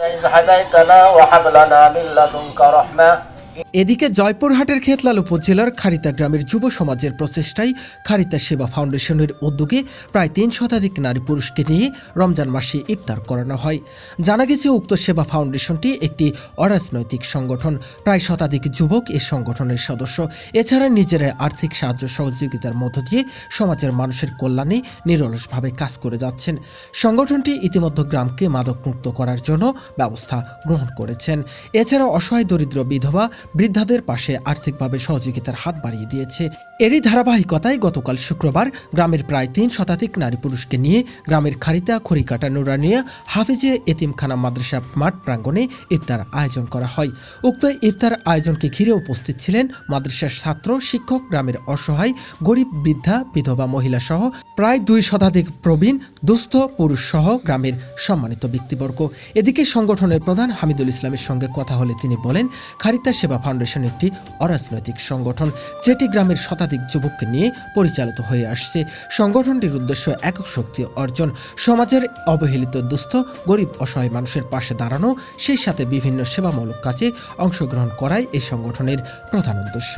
إذ هديتنا وهب لنا من لدنك رحمة এদিকে জয়পুরহাটের খেতলাল উপজেলার খারিতা গ্রামের যুব সমাজের প্রচেষ্টায় খারিতা সেবা ফাউন্ডেশনের উদ্যোগে প্রায় তিন শতাধিক নারী পুরুষকে নিয়ে রমজান মাসে ইফতার করানো হয়। জানা গেছে, উক্ত সেবা ফাউন্ডেশনটি একটি অরাজনৈতিক সংগঠন। প্রায় শতাধিক যুবক এই সংগঠনের সদস্য। এছাড়া নিজেরা আর্থিক সাহায্য সহযোগিতার মধ্য দিয়ে সমাজের মানুষের কল্যাণে নিরলসভাবে কাজ করে যাচ্ছেন। সংগঠনটি ইতিমধ্যে গ্রামকে মাদকমুক্ত করার জন্য ব্যবস্থা গ্রহণ করেছেন। এছাড়া অসহায়, দরিদ্র বিধবা বৃদ্ধাদের পাশে আর্থিকভাবে সহযোগিতার হাত বাড়িয়ে দিয়েছে। এরই ধারাবাহিকতায় গতকাল শুক্রবার গ্রামের প্রায় তিন শতাধিক নারী পুরুষকে নিয়ে গ্রামের খারিতা, খড়িকাটা, নুরানিয়া, হাফিজে এতিমখানা, মাদ্রাসা, মাঠ প্রাঙ্গণে ইফতার আয়োজন করা হয়। উক্ত ইফতার আয়োজনকে ঘিরে উপস্থিত ছিলেন মাদ্রাসার ছাত্র, শিক্ষক, গ্রামের অসহায়, গরিব বৃদ্ধা, বিধবা মহিলা সহ প্রায় দুই শতাধিক প্রবীণ, দুস্থ পুরুষ সহ গ্রামের সম্মানিত ব্যক্তিবর্গ। এদিকে সংগঠনের প্রধান হামিদুল ইসলামের সঙ্গে কথা হলে তিনি বলেন, খারিতা সেবা ফাউন্ডেশন একটি অরাজনৈতিক সংগঠন, যেটি গ্রামের শতাধিক যুবককে নিয়ে পরিচালিত হয়ে আসছে। সংগঠনটির উদ্দেশ্য একক শক্তি অর্জন, সমাজের অবহেলিত দুস্থ, গরিব, অসহায় মানুষের পাশে দাঁড়ানো, সেই সাথে বিভিন্ন সেবামূলক কাজে অংশগ্রহণ করাই এই সংগঠনের প্রধান উদ্দেশ্য।